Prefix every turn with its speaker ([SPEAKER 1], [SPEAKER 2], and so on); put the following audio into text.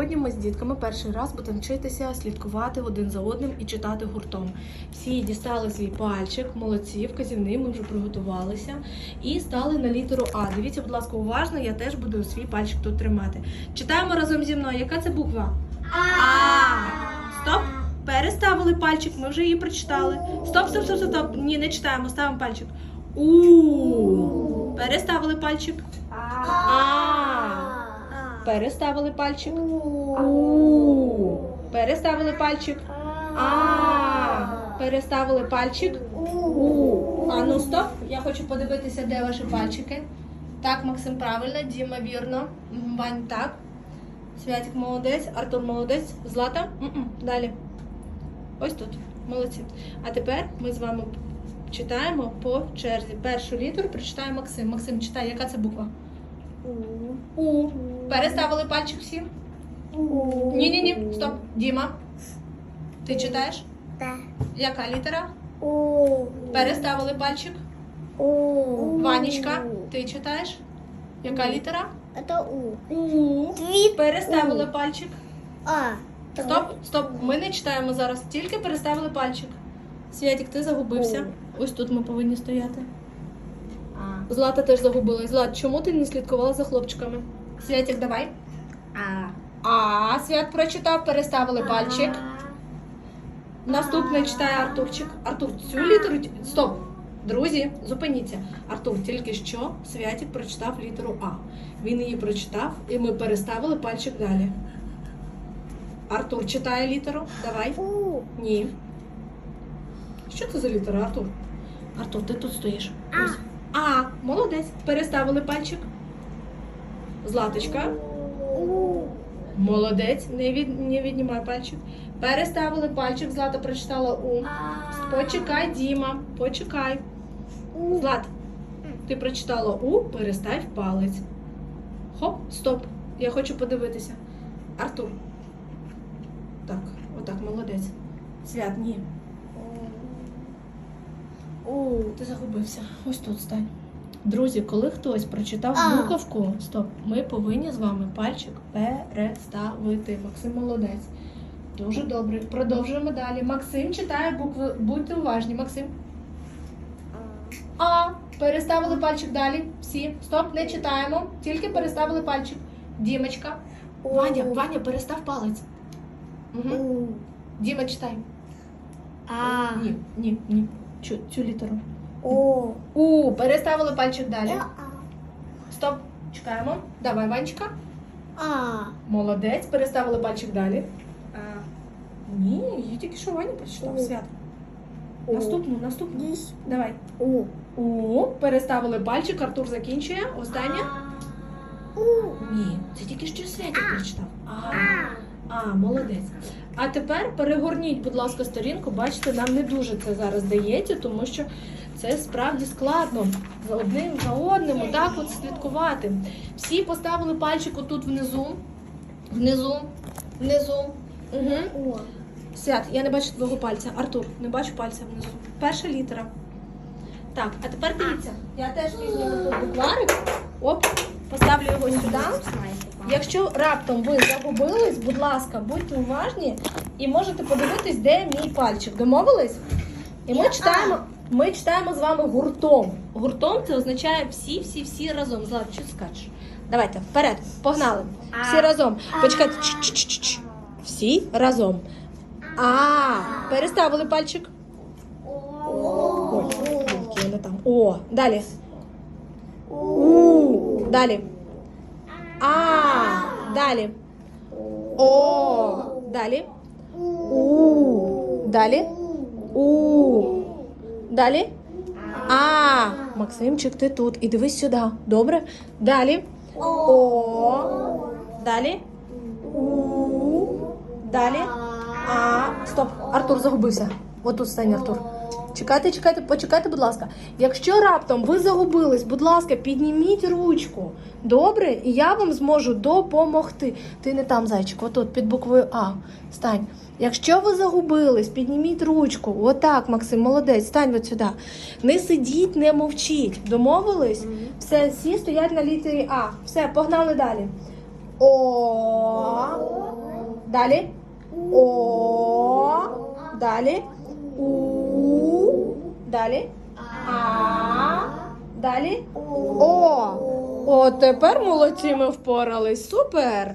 [SPEAKER 1] Сьогодні ми з дітками перший раз будемо вчитися слідкувати один за одним і читати гуртом. Всі дістали свій пальчик, молодці, вказівний, ми вже приготувалися і стали на літеру А. Дивіться, будь ласка, уважно, я теж буду свій пальчик тут тримати. Читаємо разом зі мною. Яка це буква? А. Стоп. Переставили пальчик, ми вже її прочитали. Стоп, стоп, стоп, стоп, стоп. Ні, не читаємо, ставимо пальчик. У. Переставили пальчик. А. Переставили пальчик. У. Переставили пальчик. А. Переставили пальчик. У. А ну стоп. Я хочу подивитися, де ваші пальчики. Так, Максим, правильно, Діма, вірно. Вань, так. Святик молодець, Артур молодець. Злата? М-м. Далі. Ось тут. Молодці. А тепер ми з вами читаємо по черзі. Першу літеру прочитає Максим. Максим, читай, яка це буква? У. Переставили пальчик всі? Ні, ні, ні. Стоп. Діма. Ти читаєш? Яка літера? Переставили пальчик. Ванечка, ти читаєш? Яка літера?
[SPEAKER 2] Это У.
[SPEAKER 1] У. Переставили пальчик.
[SPEAKER 2] А.
[SPEAKER 1] Стоп, стоп. Ми не читаємо зараз, тільки переставили пальчик. Святик, ти загубився. Ось тут ми повинні стояти. Злата теж загубилась. Злат, чому ти не слідкувала за хлопчиками? Святик, давай.
[SPEAKER 2] А.
[SPEAKER 1] А, свят прочитав, переставили пальчик. Наступне читає Артурчик. Артур, цю літеру. Стоп! Друзі, зупиніться. Артур, тільки що Святик прочитав літеру А. Він її прочитав, і ми переставили пальчик далі. Артур читає літеру. Давай. Ні. Що це за літера, Артур? Артур, ти тут стоїш. Ось. А, молодець. Переставили пальчик. Златочка. Молодець. Не, від, не віднімай пальчик. Переставили пальчик. Злата прочитала У. Почекай, Діма. Почекай. Злат, ти прочитала У, перестав палець. Хоп, стоп. Я хочу подивитися. Артур. Так, отак, молодець. Свят, ні.
[SPEAKER 2] У.
[SPEAKER 1] Ти загубився. Ось тут стань. Друзі, коли хтось прочитав
[SPEAKER 2] А.
[SPEAKER 1] буковку, стоп, ми повинні з вами пальчик переставити. Максим молодець. Дуже добре. Продовжуємо далі. Максим читає букви. Будьте уважні, Максим. А. Переставили пальчик далі. Всі. Стоп, не читаємо. Тільки переставили пальчик. Дімочка. Ваня, Ваня, перестав палець. Угу. Діма, читай.
[SPEAKER 2] А.
[SPEAKER 1] Ні, ні, ні. Цю літеру.
[SPEAKER 2] У.
[SPEAKER 1] У, переставили пальчик далі. Стоп, чекаємо. Давай, Ванечка.
[SPEAKER 2] А. А.
[SPEAKER 1] Молодець, переставили пальчик далі. Ні, я тільки що Ваня прочитав.
[SPEAKER 2] У.
[SPEAKER 1] Свят. Наступну, наступну. Давай.
[SPEAKER 2] У.
[SPEAKER 1] У, переставили пальчик, Артур закінчує. Останнє.
[SPEAKER 2] У.
[SPEAKER 1] Ні, це тільки що Святик прочитав. А,
[SPEAKER 2] А.
[SPEAKER 1] молодець. А тепер перегорніть, будь ласка, сторінку. Бачите, нам не дуже це зараз дається, тому що це справді складно за одним за одним, отак от слідкувати. Всі поставили пальчик отут внизу, внизу, внизу. Угу. Свят, я не бачу твого пальця. Артур, не бачу пальця внизу. Перша літера. Так, а тепер дивіться. Я теж візьму тут букварик. Оп, поставлю його сюди. Якщо раптом ви загубились, будь ласка, будьте уважні і можете подивитись, де мій пальчик. Домовились? І ми читаємо, ми читаємо з вами гуртом. Гуртом це означає всі-всі-всі разом. Злат, що скачеш? Давайте, вперед, погнали. Всі разом. Почекайте. Всі разом. А, переставили пальчик. Ой, там. О, далі. Далі. А. Далі. О. Далі. У. Далі. У. Далі. А. Максимчик, ти тут. І дивись сюди. Добре? Далі. О. Далі. У. Далі. А. Стоп. Артур загубився. Отут стань, Артур. Чекайте, чекайте, почекайте, будь ласка. Якщо раптом ви загубились, будь ласка, підніміть ручку. Добре? І я вам зможу допомогти. Ти не там, зайчик, отут, під буквою А. Стань. Якщо ви загубились, підніміть ручку. Отак, Максим, молодець, стань от сюди. Не сидіть, не мовчіть. Домовились? Все, всі стоять на літері А. Все, погнали далі. О. Далі. О. Далі. Далі. А. Далі. О. О, тепер молодці ми впорались. Супер.